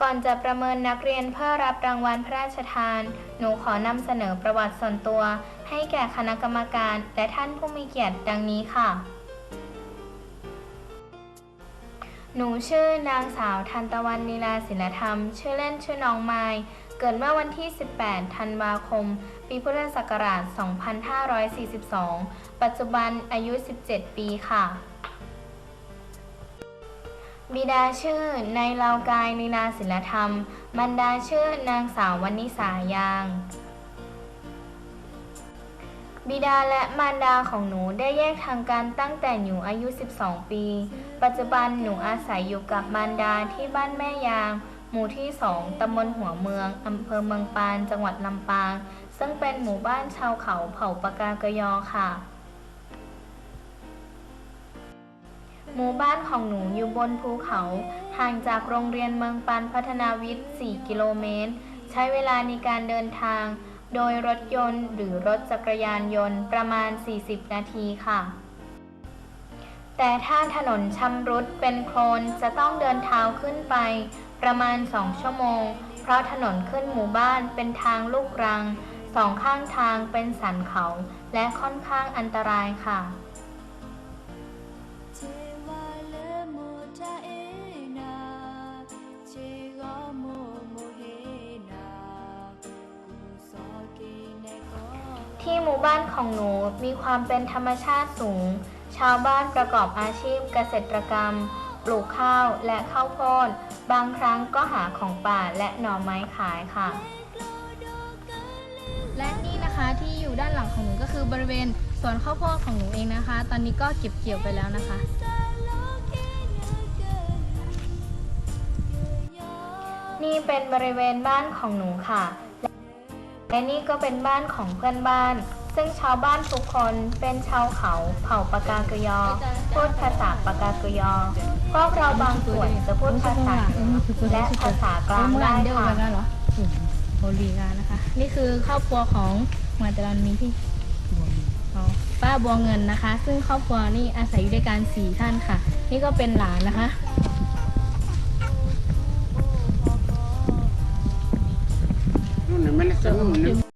ก่อนจะประเมินนักเรียนเพื่อรับรางวัลพระราชทาน หนูขอนำเสนอประวัติส่วนตัว ให้แก่คณะกรรมการและท่านผู้มีเกียรติดังนี้ค่ะ หนูชื่อนางสาวทันตะวันนีลาศิลธรรม ชื่อเล่นชื่อน้องไมายเกิดเมื่อวันที่ 18 ธันวาคม ปีพุทธศักราช 2542 ปัจจุบันอายุ 17 ปีค่ะ บิดาชื่อนายเลากายนีลาศิลธรรม บรรดาชื่อนางสาววนิสายาง บิดาและมารดาของหนูได้แยกทางกันตั้งแต่หนูอายุ 12 ปี ปัจจุบันหนูอาศัยอยู่กับมารดาที่บ้านแม่ยาง หมู่ที่ 2 ตำบลหัวเมือง อำเภอเมืองปาน จังหวัดลำปาง ซึ่งเป็นหมู่บ้านชาวเขาเผ่าปากากยอค่ะ หมู่บ้านของหนูอยู่บนภูเขา ห่างจากโรงเรียนเมืองปานพัฒนาวิทย์ 4 กิโลเมตร ใช้เวลาในการเดินทาง โดยรถยนต์หรือรถจักรยานยนต์ประมาณ 40 นาทีค่ะ แต่ถ้าถนนชำรุดเป็นโคลนจะต้องเดินเท้าขึ้นไป ประมาณ 2 ชั่วโมง เพราะถนนขึ้นหมู่บ้านเป็นทางลูกรัง สองข้างทางเป็นสันเขา และค่อนข้างอันตรายค่ะ ที่หมู่บ้านของหนูมีความเป็นธรรมชาติสูง ชาวบ้านประกอบอาชีพเกษตรกรรม ปลูกข้าวและข้าวโพด บางครั้งก็หาของป่าและหน่อไม้ขายค่ะ และนี่นะคะที่อยู่ด้านหลังของหนูก็คือบริเวณสวนข้าวโพดของหนูเองนะคะ ตอนนี้ก็เก็บเกี่ยวไปแล้วนะคะ นี่เป็นบริเวณบ้านของหนูค่ะ และนี่ก็เป็นบ้านของเพื่อนบ้าน ซึ่งชาวบ้านทุกคนเป็นชาวเขาเผ่าปากากยอ พูดภาษาปากากยอ พวกเราบางส่วนจะพูดภาษาเหนือและภาษากลางได้ค่ะโอลีกานะคะ นี่คือครอบครัวของมาจารันมีที่ป้าบัวเงินนะคะ ซึ่งครอบครัวนี่อาศัยอยู่ด้วยกันสี่ท่านค่ะ นี่ก็เป็นหลานนะคะ Hı,